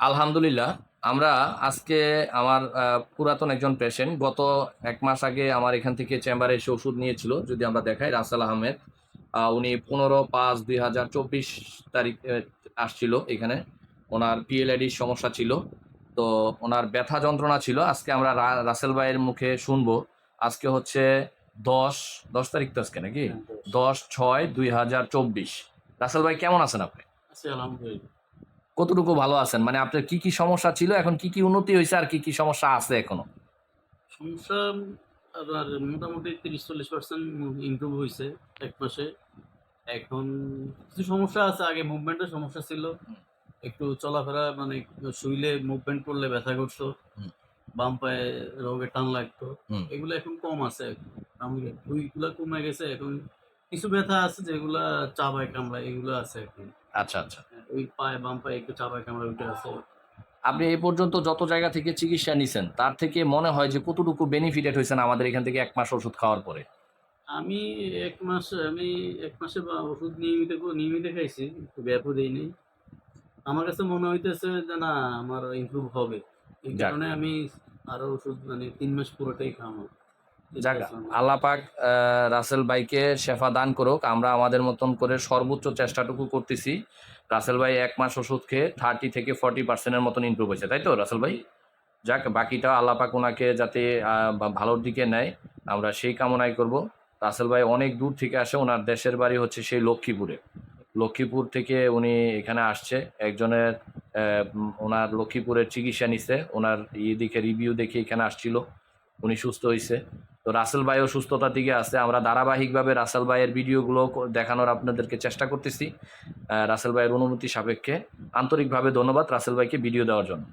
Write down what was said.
আলহামদুলিল্লাহ আমরা আজকে আমার পুরাতন একজন পেশেন্ট গত এক মাস আগে আমার এখান থেকে চেম্বারে এসে ওষুধ নিয়েছিল যদি আমরা দেখাই রাসেল আহমেদ উনি পনেরো পাঁচ দুই হাজার চব্বিশ তারিখ আসছিল এখানে ওনার পিএলআইডির সমস্যা ছিল তো ওনার ব্যথা যন্ত্রণা ছিল আজকে আমরা রাসেল ভাইয়ের মুখে শুনব আজকে হচ্ছে দশ দশ তারিখ তো আজকে নাকি? দশ। ছয় দুই হাজার চব্বিশ। রাসেল ভাই কেমন আছেন আপনি? আলহামদুলিল্লাহ। কতটুকু ভালো আছেন? মানে আপনার কি কি সমস্যা ছিল? এখন কি কি উন্নতি হয়েছে আর কি কি সমস্যা আছে এখনও? সমস্যা আবার মোটামুটি তিরিশ চল্লিশ পার্সেন্ট ইমপ্রুভ হয়েছে এক মাসে। এখন কিছু সমস্যা আছে আগে মুভমেন্টের সমস্যা ছিল। একটু চলাফেরা মানে শুইলে মুভমেন্ট করলে ব্যথা করতো। বাম পায়ে রোগে টান লাগতো। এগুলো এখন কম আছে। আমি ওইগুলো কমে গেছে। এখন কিছু ব্যথা আছে যেগুলা চাবায় কামড়ায় এগুলো আছে এখন। আচ্ছা আচ্ছা। ওই পায়ে বাম পায়ে একটু চাবায় কামড়ায় উঠে আছে। আপনি এই পর্যন্ত যত জায়গা থেকে চিকিৎসা নিছেন তার থেকে মনে হয় যে কতটুকু বেনিফিটেড হয়েছেন আমাদের এখান থেকে এক মাস ওষুধ খাওয়ার পরে? আমি এক মাস আমি এক মাসে বা ওষুধ নিয়মিত নিয়মিত খাইছি ব্যাপও দিইনি আমার কাছে মনে হইতেছে যে না আমার ইমপ্রুভ হবে। এই কারণে আমি আরও ওষুধ মানে তিন মাস পুরোটাই খাব যাক আল্লাহ পাক রাসেল ভাইকে শেফা দান করুক। আমরা আমাদের মতন করে সর্বোচ্চ চেষ্টাটুকু করতেছি। রাসেল ভাই এক মাস ওষুধ খেয়ে থার্টি থেকে ফর্টি পার্সেন্টের মতন ইমপ্রুভ হয়েছে তাই তো রাসেল ভাই? যাক বাকিটা আল্লাপাক ওনাকে যাতে ভালোর দিকে নেয় আমরা সেই কামনাই করব। রাসেল ভাই অনেক দূর থেকে আসে ওনার দেশের বাড়ি হচ্ছে সেই লক্ষ্মীপুরে। লক্ষ্মীপুর থেকে উনি এখানে আসছে একজনের ওনার লক্ষ্মীপুরের চিকিৎসা নিছে ওনার ইয়ে দিকে রিভিউ দেখে এখানে আসছিল। উনি সুস্থ হয়েছে তো রাসেল ভাইও সুস্থতার দিকে আছে। আমরা ধারাবাহিকভাবে রাসেল ভাইয়ের ভিডিওগুলো দেখানোর আপনাদেরকে চেষ্টা করতেছি রাসেল ভাইয়ের অনুমতি সাপেক্ষে। আন্তরিকভাবে ধন্যবাদ রাসেল ভাইকে ভিডিও দেওয়ার জন্য।